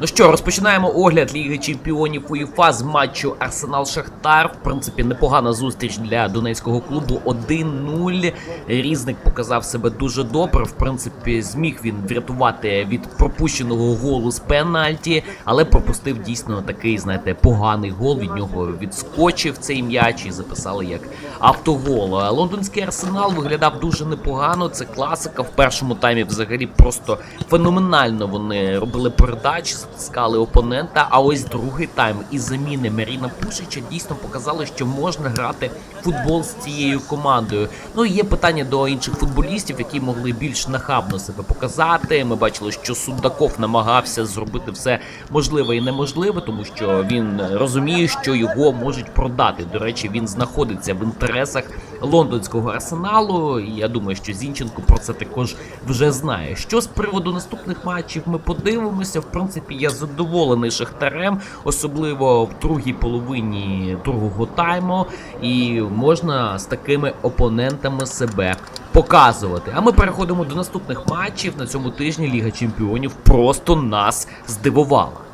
Ну що, розпочинаємо огляд Ліги Чемпіонів УЄФА з матчу Арсенал Шахтар. В принципі, непогана зустріч для донецького клубу 1-0. Різник показав себе дуже добре. В принципі, зміг він врятувати від пропущеного голу з пенальті, але пропустив дійсно такий, знаєте, поганий гол. Від нього відскочив цей м'яч і записали як автогол. Лондонський арсенал виглядав дуже непогано. Це класика. В першому таймі взагалі просто феноменально вони робили передачі, затискали опонента. А ось другий тайм і заміни Маріна Пушича дійсно показали, що можна грати футбол з цією командою. Ну і є питання до інших футболістів, які могли більш нахабно себе показати. Ми бачили, що Судаков намагався зробити все можливе і неможливе, тому що він розуміє, що його можуть продати. До речі, він знаходиться в інтересах лондонського арсеналу. І я думаю, що Зінченко про це також вже знає. Що з приводу наступних матчів ми подивимося. В принципі, я задоволений шахтарем, особливо в другій половині другого тайму. І можна з такими опонентами себе показувати. А ми переходимо до наступних матчів на цьому тижні. Ліга Чемпіонів просто нас здивувала.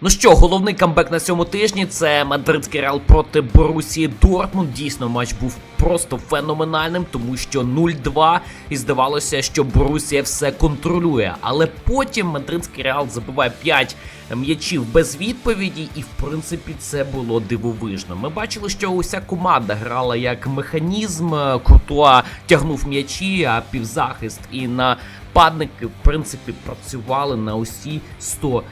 Ну що, головний камбек на цьому тижні це мадридський реал проти Борусії Дортмунд. Дійсно, матч був просто феноменальним, тому що 0-2 і здавалося, що Борусія все контролює. Але потім мадридський реал забиває 5 м'ячів без відповіді, і в принципі це було дивовижно. Ми бачили, що уся команда грала як механізм. Куртуа тягнув м'ячі, а півзахист і на Падники, в принципі, працювали на усі 100%.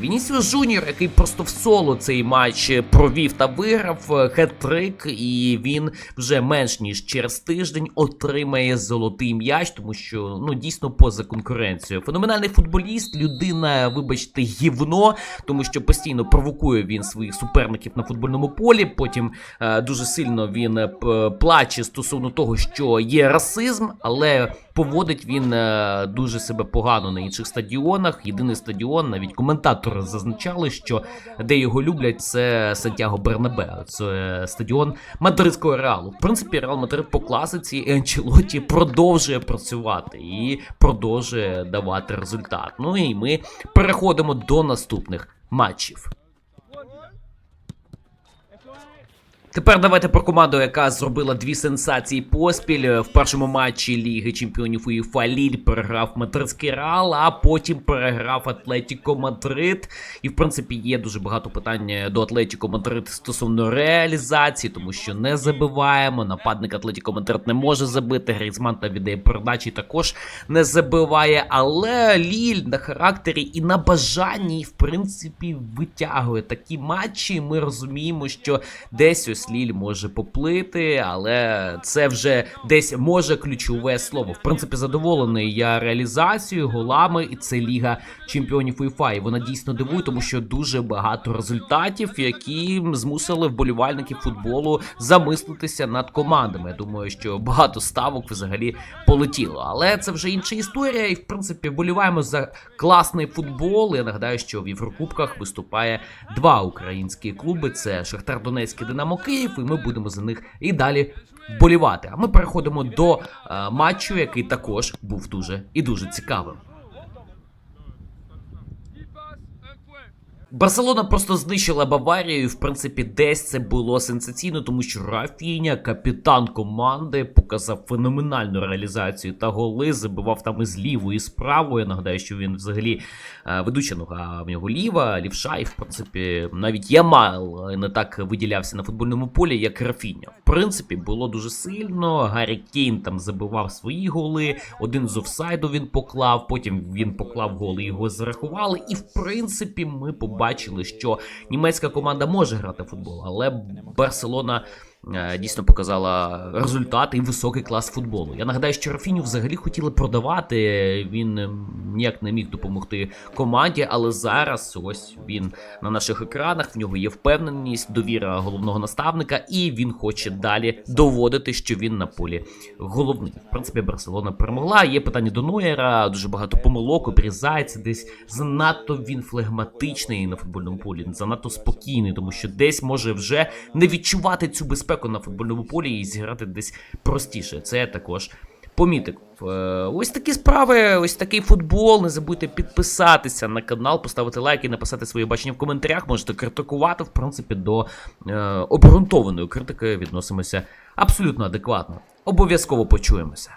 Вінісіус Жуніор, який просто в соло цей матч провів та виграв е, хет-трик, і він вже менш ніж через тиждень отримає золотий м'яч, тому що ну дійсно поза конкуренцією. Феноменальний футболіст, людина, вибачте, гівно, тому що постійно провокує він своїх суперників на футбольному полі. Потім е, дуже сильно він е, плаче стосовно того, що є расизм, але поводить він е, дуже себе погано на інших стадіонах. Єдиний стадіон, навіть коментатори зазначали, що де його люблять, це Сантьяго Бернабео. Це е, стадіон мадридського реалу. В принципі, Реал Мадрид по класиці і Анчелоті продовжує працювати і продовжує давати результат. Ну і ми переходимо до наступних матчів. Тепер давайте про команду, яка зробила дві сенсації поспіль. В першому матчі Ліги Чемпіонів УЄФА Ліль переграв Мадридський Реал, а потім переграв Атлетіко Мадрид. І в принципі є дуже багато питань до Атлетіко Мадрид стосовно реалізації, тому що не забиваємо. Нападник Атлетіко Мадрид не може забити. Грізман та віддає передачі також не забиває. Але Ліль на характері і на бажанні, в принципі, витягує такі матчі. Ми розуміємо, що десь ось Ліль може поплити, але це вже десь може ключове слово. В принципі, задоволений я реалізацією, голами, і це Ліга Чемпіонів УЄФА. І вона дійсно дивує, тому що дуже багато результатів, які змусили вболівальників футболу замислитися над командами. Я думаю, що багато ставок взагалі полетіло. Але це вже інша історія. І в принципі вболіваємо за класний футбол. Я нагадаю, що в Єврокубках виступає два українські клуби: це Шахтар Донецький Динамо Київ, і ми будемо за них і далі болівати. А ми переходимо до е, матчу, який також був дуже і дуже цікавим. Барселона просто знищила Баварію. і, В принципі, десь це було сенсаційно, тому що Рафіня, капітан команди, показав феноменальну реалізацію та голи. Забивав там і з лівої, і з правої. Я нагадаю, що він взагалі е, ведуча нога в нього ліва, лівша, і в принципі навіть Ямал не так виділявся на футбольному полі, як Рафіня. В принципі, було дуже сильно. Гаррі Кейн там забивав свої голи. Один з офсайду він поклав. Потім він поклав голи, його зарахували. І в принципі, ми побачили, що німецька команда може грати в футбол, але Барселона. Е, Дійсно показала результати і високий клас футболу. Я нагадаю, що Рафіню взагалі хотіли продавати. Він ем, ніяк не міг допомогти команді, але зараз ось він на наших екранах. В нього є впевненість, довіра головного наставника, і він хоче далі доводити, що він на полі головний. В принципі, Барселона перемогла. Є питання до Нойера, дуже багато помилок, обрізається десь занадто він флегматичний на футбольному полі, занадто спокійний, тому що десь може вже не відчувати цю безпеку на футбольному полі і зіграти десь простіше. Це також помітив. Е, Ось такі справи, ось такий футбол. Не забудьте підписатися на канал, поставити лайк і написати свої бачення в коментарях. Можете критикувати. В принципі, до е, обґрунтованої критики відносимося абсолютно адекватно. Обов'язково почуємося.